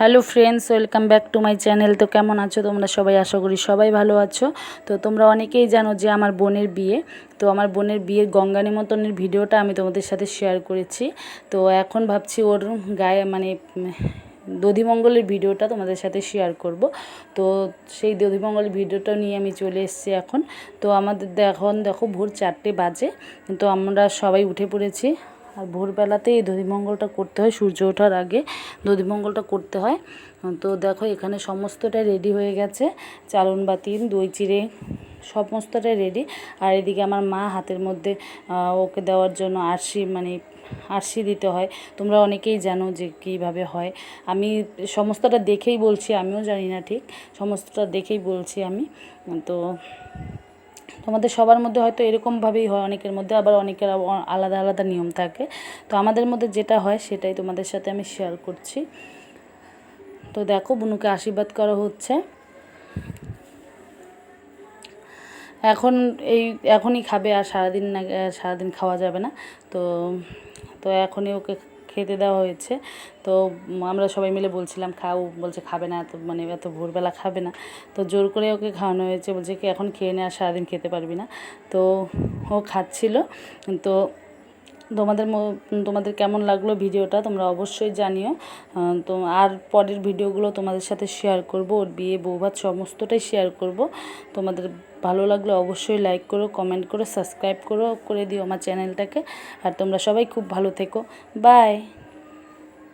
Hello friends, welcome back to my channel. তো কেমন আছো তোমরা? সবাই আশা করি সবাই ভালো আছো। তো তোমরা অনেকেই জানো যে আমার বোনের বিয়ে। তো আমার বোনের বিয়ের গঙ্গা নিমন্ত্রণের ভিডিওটা আমি তোমাদের সাথে শেয়ার করেছি। তো এখন ভাবছি ওর গায়ে মানে দধিমঙ্গলের ভিডিওটা তোমাদের সাথে শেয়ার করব। তো সেই দধিমঙ্গলের ভিডিওটা নিয়ে আমি চলে এসেছি এখন। তো আমাদের এখন দেখো ভোর চারটে বাজে। তো আমরা সবাই উঠে পড়েছি। আর ভোরবেলাতেই এই দধিমঙ্গলটা করতে হয়, সূর্য ওঠার আগে দধিমঙ্গলটা করতে হয়। তো দেখো এখানে সমস্তটা রেডি হয়ে গেছে চালন বাতি দই চিড়ে, সমস্তটাই রেডি আর এদিকে আমার মা হাতের মধ্যে ওকে দেওয়ার জন্য আরশি মানে আরশি দিতে হয়। তোমরা অনেকেই জানো যে কীভাবে হয়। আমি সমস্তটা দেখেই বলছি, আমিও জানি না ঠিক। সমস্তটা দেখেই বলছি আমি। তো তোমাদের সবার মধ্যে হয়তো এরকমভাবেই হয়, অনেকের মধ্যে, আবার অনেকের আলাদা আলাদা নিয়ম থাকে। তো আমাদের মধ্যে যেটা হয় সেটাই তোমাদের সাথে আমি শেয়ার করছি। তো দেখো, বুনুকে আশীর্বাদ করা হচ্ছে। এখন এই, এখনই খাবে আর সারাদিন না, সারাদিন খাওয়া যাবে না। তো তো এখনই ওকে খেতে দেওয়া হয়েছে। তো আমরা সবাই মিলে বলছিলাম, খাও। বলছে, খাবে না। এত মানে এত ভোরবেলা খাবে না। তো জোর করে ওকে খাওয়ানো হয়েছে। বলছে কি, এখন খেয়ে নে আর সারাদিন খেতে পারবি না। তো ও খাচ্ছিল। তো তোমাদের তোমাদের কেমন লাগল ভিডিওটা তোমরা অবশ্যই জানিও। তো আর পরের ভিডিওগুলো তোমাদের সাথে শেয়ার করব, ওর বিয়ে, বৌভাত সমস্তটাই শেয়ার করব। তোমাদের ভালো লাগলে অবশ্যই লাইক করো কমেন্ট করো সাবস্ক্রাইব করো, করে দিও আমার চ্যানেলটাকে আর তোমরা সবাই খুব ভালো থেকো। বাই